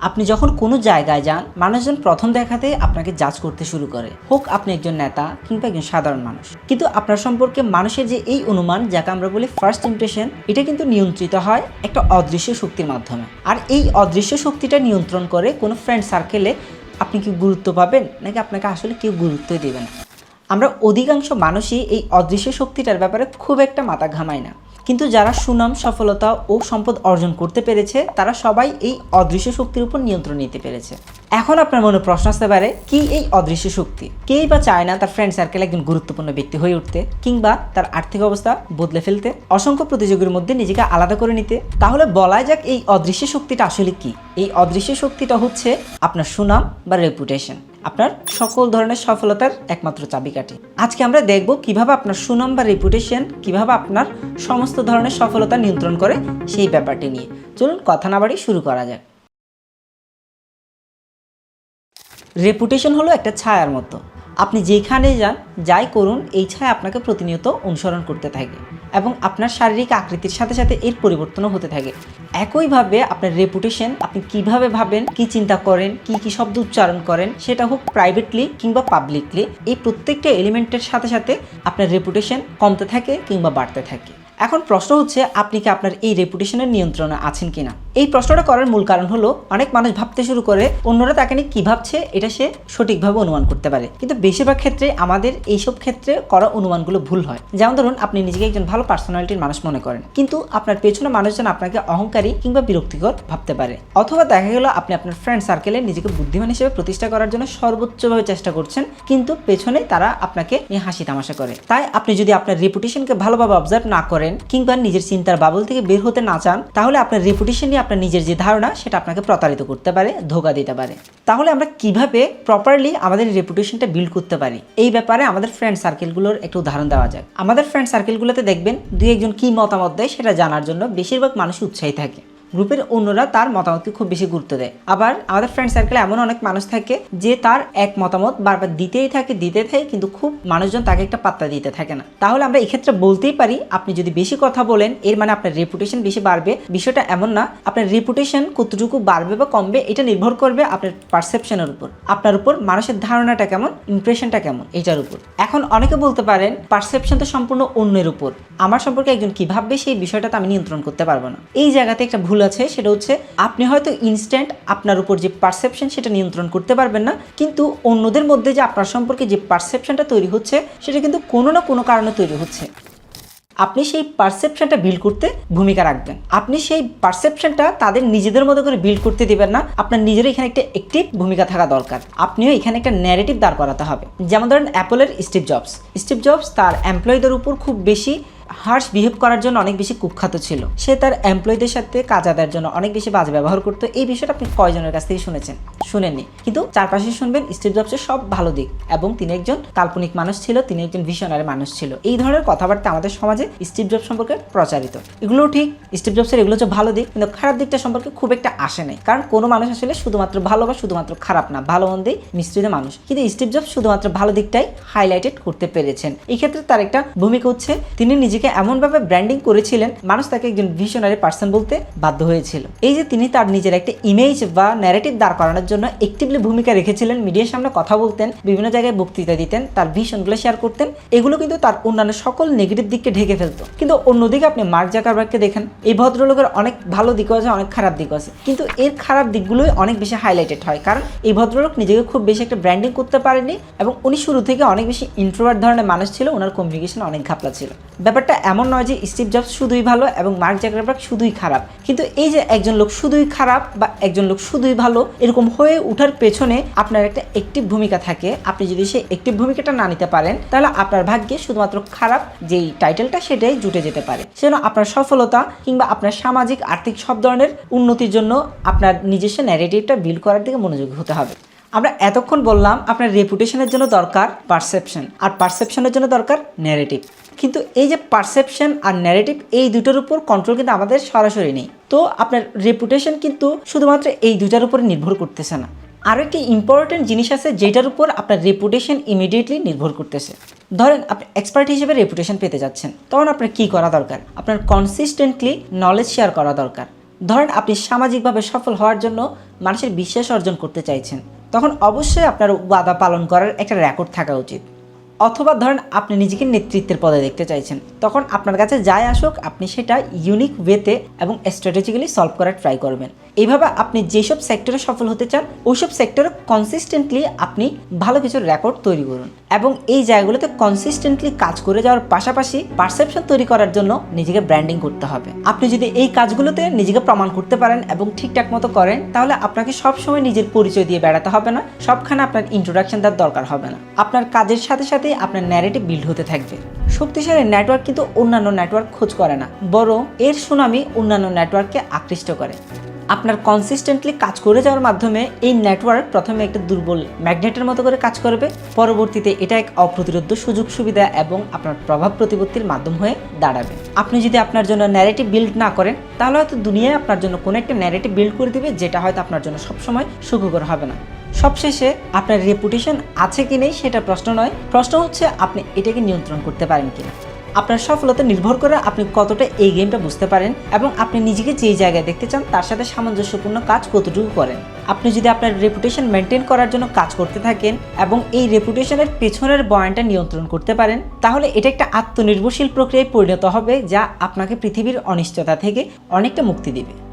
আপনি যখন কোনো জায়গায় যান, মানুষজন প্রথম দেখাতে আপনাকে জাজ করতে শুরু করে। হোক আপনি একজন নেতা কিংবা একজন সাধারণ মানুষ। কিন্তু আপনার সম্পর্কে মানুষের যে এই অনুমান, যাকে আমরা বলি ফার্স্ট ইমপ্রেশন এটা কিন্তু নিয়ন্ত্রিত হয় একটা অদৃশ্য শক্তির মাধ্যমে। আর এই অদৃশ্য শক্তিটা নিয়ন্ত্রণ করে কোনো ফ্রেন্ড সার্কেলে আপনি কি গুরুত্ব পাবেন, নাকি আপনাকে আসলে কেউ গুরুত্বই দেবে না? আমরা অধিকাংশ মানুষই এই অদৃশ্য শক্তিটার ব্যাপারে খুব একটা মাথা ঘামাই না। কিন্তু যারা সুনাম, সফলতা ও সম্পদ অর্জন করতে পেরেছে, তারা সবাই এই অদৃশ্য শক্তির উপর নিয়ন্ত্রণ নিতে পেরেছে। এখন আপনার মনে প্রশ্ন আসতে পারে, কি এই অদৃশ্য শক্তি? কেই বা চায় না তার ফ্রেন্ড সার্কেল একজন গুরুত্বপূর্ণ ব্যক্তি হয়ে উঠতে, কিংবা তার আর্থিক অবস্থা বদলে ফেলতে? অসংখ্য প্রতিযোগীর মধ্যে নিজেকে আলাদা করে নিতে। তাহলে বলা যাক এই অদৃশ্য শক্তিটা আসলে কি? এই অদৃশ্য শক্তিটা হচ্ছে আপনার সুনাম বা রেপুটেশন আপনার সকল ধরনের সফলতার একমাত্র চাবিকাঠি। আজকে আমরা দেখব কীভাবে আপনার সুনাম বা রেপুটেশন কীভাবে আপনার সমস্ত ধরনের সফলতা নিয়ন্ত্রণ করে সেই ব্যাপারটি নিয়ে। চলুন কথা না বাড়ি শুরু করা যাক। রেপুটেশন হলো একটা ছায়ার মতো। আপনি যেখানে যান, যাই করুন, এই ছায়া আপনাকে প্রতিনিয়ত অনুসরণ করতে থাকে। এবং আপনার শারীরিক আকৃতির সাথে সাথে এর পরিবর্তনও হতে থাকে। একইভাবে আপনার রেপুটেশন আপনি কীভাবে ভাবেন, কি চিন্তা করেন, কি কি শব্দ উচ্চারণ করেন, সেটা হোক প্রাইভেটলি কিংবা পাবলিকলি এই প্রত্যেকটা এলিমেন্টের সাথে সাথে আপনার রেপুটেশন কমতে থাকে কিংবা বাড়তে থাকে। এখন প্রশ্ন হচ্ছে, আপনি কি আপনার এই রেপুটেশনের নিয়ন্ত্রণে আছেন কিনা? এই প্রশ্নটা করার মূল কারণ হলো, অনেক মানুষ ভাবতে শুরু করে অন্যরা তাকে নিয়ে কী ভাবছে, এটা সে সঠিকভাবে অনুমান করতে পারে। কিন্তু বেশিরভাগ ক্ষেত্রে আমাদের এইসব ক্ষেত্রে করা অনুমানগুলো ভুল হয়। যেমন ধরুন, আপনি নিজেকে একজন ভালো পার্সোনালিটির মানুষ মনে করেন। কিন্তু আপনার পেছনে মানুষজন আপনাকে অহংকারী কিংবা বিরক্তিকর ভাবতে পারে। অথবা দেখা গেল, আপনি আপনার ফ্রেন্ড সার্কেলে নিজেকে বুদ্ধিমান হিসেবে প্রতিষ্ঠা করার জন্য সর্বোচ্চভাবে চেষ্টা করছেন, কিন্তু পেছনে তারা আপনাকে নিয়ে হাসি তামাশা করে। তাই আপনি যদি আপনার রেপুটেশনকে ভালোভাবে অবজার্ভ না করেন, কিংবা নিজের চিন্তার বাবল থেকে বের হতে না চান, তাহলে আপনার রেপুটেশন নিয়ে আপনার নিজের যে ধারণা, সেটা আপনাকে প্রতারিত করতে পারে, ধোকা দিতে পারে। তাহলে আমরা কীভাবে প্রপারলি আমাদের রেপুটেশনটা বিল্ড করতে পারি? এই ব্যাপারে আমাদের ফ্রেন্ড সার্কেলগুলোর একটু উদাহরণ দেওয়া যাক। আমাদের ফ্রেন্ড সার্কেলগুলোতে দেখবেন দুই একজন কি মতামত দেয়, সেটা জানার জন্য বেশিরভাগ মানুষ উৎসাহী থাকে। গ্রুপের অন্যরা তার মতামতকে খুব বেশি গুরুত্ব দেয়। আবার আমাদের ফ্রেন্ড সার্কেলে এমন অনেক মানুষ থাকে যে তার এক মতামত বারবার দিতেই থাকে, দিতে থাকে, কিন্তু খুব মানুষজন তাকে একটা পাত্তা দিতে থাকে না। তাহলে আমরা এক্ষেত্রে বলতেই পারি, আপনি যদি বেশি কথা বলেন, এর মানে আপনার রেপুটেশন বেশি বাড়বে। বিষয়টা এমন না, আপনার রেপুটেশন কতটুকু বাড়বে বা কমবে, এটা নির্ভর করবে আপনার পারসেপশনের উপর। আপনার উপর মানুষের ধারণাটা কেমন ইমপ্রেশনটা কেমন, এটার উপর। এখন অনেকে বলতে পারেন পারসেপশন তো সম্পূর্ণ অন্যের উপর। আমার সম্পর্কে একজন কি ভাববে, সেই বিষয়টা তো আমি নিয়ন্ত্রণ করতে পারব না। এই জায়গাতে একটা ভুল আছে, সেটা হচ্ছে আপনি হয়তো ইনস্ট্যান্ট আপনার উপর যে পারসেপশন সেটা নিয়ন্ত্রণ করতে পারবেন না, কিন্তু অন্যদের মধ্যে যে আপনার সম্পর্কে যে পারসেপশনটা তৈরি হচ্ছে, সেটা কিন্তু কোনো না কোনো কারণে তৈরি হচ্ছে। আপনি সেই পারসেপশনটা বিল্ড করতে ভূমিকা রাখবেন। আপনি সেই পারসেপশনটা তাদের নিজেদের মতো করে বিল্ড করতে দিবেন না, আপনার নিজের এখানে একটা একটিভ ভূমিকা থাকা দরকার। আপনিও এখানে একটা ন্যারেটিভ দাঁড় করাতে হবে। যেমন ধরেন অ্যাপলের স্টিভ জবস স্টিভ জবস তার এমপ্লয়ীদের উপর খুব বেশি হার্শ বিহেভ করার জন্য অনেক বেশি কুখ্যাত ছিল। সে তার এমপ্লয়ীদের সাথে কাজ আদায়ের জন্য অনেক বেশি বাজে ব্যবহার করতো। এই বিষয়টা আপনি কয়জনের কাছ থেকে শুনেছেন? শুনেননি। কিন্তু চারপাশে শুনবেন স্টিভ জবসের সব ভালো দিক এবং তিনি একজন কাল্পনিক মানুষ ছিল, তিনি একজন ভিশনারি মানুষ ছিল। এই ধরনের কথাবার্তা আমাদের সমাজে স্টিভ জবস সম্পর্কে প্রচারিত। এগুলো ঠিক, স্টিভ জবসের এগুলো হচ্ছে ভালো দিক, কিন্তু খারাপ দিকটা সম্পর্কে খুব একটা আসে নাই। কারণ কোনো মানুষ আসলে শুধুমাত্র ভালো বা শুধুমাত্র খারাপ না, ভালো মন্দেই মিশ্রিত মানুষ। কিন্তু স্টিভ জবস শুধুমাত্র ভালো দিকটাই হাইলাইটেড করতে পেরেছেন। এই ক্ষেত্রে তার একটা ভূমিকা হচ্ছে, তিনি নিজেকে এমনভাবে ব্র্যান্ডিং করেছিলেন, মানুষ তাকে একজন ভিশনারি পার্সন বলতে বাধ্য হয়েছিল। এই যে তিনি তার নিজের একটা ইমেজ বা ন্যারেটিভ দাঁড় করানোর জন্য একটিভলি ভূমিকা রেখেছিলেন মিডিয়ার সামনে কথা বলতেন, বিভিন্ন জায়গায় বক্তৃতা দিতেন, তার ভিশনগুলো শেয়ার করতেন, এগুলো কিন্তু তার অন্যান্য সকল নেগেটিভ দিককে ঢেকে ফেলতো। কিন্তু অন্যদিকে আপনি মার্ক জাকারবার্গকে দেখেন, এই ভদ্রলোকের অনেক ভালো দিকও আছে, অনেক খারাপ দিকও আছে। কিন্তু এর খারাপ দিকগুলোই অনেক বেশি হাইলাইটেড হয়, কারণ এই ভদ্রলোক নিজেকে খুব বেশি একটা ব্র্যান্ডিং করতে পারেনি এবং উনি শুরু থেকে অনেক বেশি ইন্ট্রোভার্ট ধরনের মানুষ ছিল, ওনার কমিউনিকেশন অনেক ঘাপলা ছিল। ব্যাপারটা এমন নয় যে স্টিভ জবস শুধুই ভালো এবং মার্ক জাকারবার্গ শুধুই খারাপ। কিন্তু এই যে একজন লোক শুধুই খারাপ বা একজন লোক শুধুই ভালো, এরকম হয়ে ওঠার পেছনে আপনার একটা একটিভ ভূমিকা থাকে। আপনি যদি সেই একটিভ ভূমিকাটা না নিতে পারেন, তাহলে আপনার ভাগ্যে শুধুমাত্র খারাপ যেই টাইটেলটা সেটাই জুটে যেতে পারে। সেজন্য আপনার সফলতা কিংবা আপনার সামাজিক, আর্থিক সব ধরনের উন্নতির জন্য আপনার নিজস্ব ন্যারেটিভটা বিল্ড করার দিকে মনোযোগী হতে হবে। আমরা এতক্ষণ বললাম আপনার রেপুটেশনের জন্য দরকার পারসেপশন আর পারসেপশনের জন্য দরকার ন্যারেটিভ কিন্তু এই যে পারসেপশন আর ন্যারেটিভ এই দুটোর উপর কন্ট্রোল কিন্তু আমাদের সরাসরি নেই। তো আপনার রেপুটেশন কিন্তু শুধুমাত্র এই দুটার উপরে নির্ভর করতেছে না। আরও একটি ইম্পর্টেন্ট জিনিস আছে যেটার উপর আপনার রেপুটেশন ইমিডিয়েটলি নির্ভর করতেছে। ধরেন আপনি এক্সপার্ট হিসেবে রেপুটেশন পেতে যাচ্ছেন। তখন আপনার কী করা দরকার? আপনার কনসিস্টেন্টলি নলেজ শেয়ার করা দরকার। ধরেন আপনি সামাজিকভাবে সফল হওয়ার জন্য মানুষের বিশ্বাস অর্জন করতে চাইছেন। তখন অবশ্যই আপনার ওয়াদা পালন করার একটা রেকর্ড থাকা উচিত। অথবা ধরেন আপনি নিজেকে নেতৃত্বের পদে দেখতে চাইছেন, তখন আপনার কাছে যাই আসুক, আপনি সেটা ইউনিক ওয়েতে এবং স্ট্র্যাটেজিক্যালি সলভ করার ট্রাই করবেন। এইভাবে আপনি যেসব সেক্টরে সফল হতে চান, ওইসব সেক্টরে কনসিস্টেন্টলি আপনি ভালো কিছু রেকর্ড তৈরি করুন এবং এই জায়গাগুলোতে কনসিস্টেন্টলি কাজ করে যাওয়ার পাশাপাশি পারসেপশন তৈরি করার জন্য নিজেকে ব্র্যান্ডিং করতে হবে। আপনি যদি এই কাজগুলোতে নিজেকে প্রমাণ করতে পারেন এবং ঠিকঠাক মতো করেন, তাহলে আপনাকে সবসময় নিজের পরিচয় দিয়ে বেড়াতে হবে না, সবখানে আপনার ইন্ট্রোডাকশন দেওয়ার দরকার হবে না। আপনার কাজের সাথে সাথে আপনার ন্যারেটিভ বিল্ড হতে থাকবে। শক্তিশালী নেটওয়ার্ক কিন্তু অন্যান্য নেটওয়ার্ক খোঁজ করে না, বরং এর সুনামি অন্যান্য নেটওয়ার্ককে আকৃষ্ট করে। আপনার কনসিস্টেন্টলি কাজ করে যাওয়ার মাধ্যমে এই নেটওয়ার্ক প্রথমে একটা দুর্বল ম্যাগনেটের মতো করে কাজ করবে, পরবর্তীতে এটা এক অপ্রতিরোধ্য সুযোগ সুবিধা এবং আপনার প্রভাব প্রতিপত্তির মাধ্যম হয়ে দাঁড়াবে। আপনি যদি আপনার জন্য ন্যারেটিভ বিল্ড না করেন, তাহলে হয়তো দুনিয়ায় আপনার জন্য কোনো একটা ন্যারেটিভ বিল্ড করে দিবে, যেটা হয়তো আপনার জন্য সবসময় সুখকর হবে না। সবশেষে আপনার রেপুটেশন আছে কি নেই সেটা প্রশ্ন নয়। প্রশ্ন হচ্ছে আপনি এটাকে নিয়ন্ত্রণ করতে পারেন কিনা। আপনার সফলতা নির্ভর করে আপনি কতটা এই গেমটা বুঝতে পারেন এবং আপনি নিজেকে যেই জায়গায় দেখতে চান তার সাথে সামঞ্জস্যপূর্ণ কাজ কতটুকু করেন। আপনি যদি আপনার রেপুটেশন মেনটেন করার জন্য কাজ করতে থাকেন এবং এই রেপুটেশনের পেছনের বয়ানটা নিয়ন্ত্রণ করতে পারেন, তাহলে এটা একটা আত্মনির্ভরশীল প্রক্রিয়ায় পরিণত হবে যা আপনাকে পৃথিবীর অনিশ্চয়তা থেকে অনেকটা মুক্তি দেবে।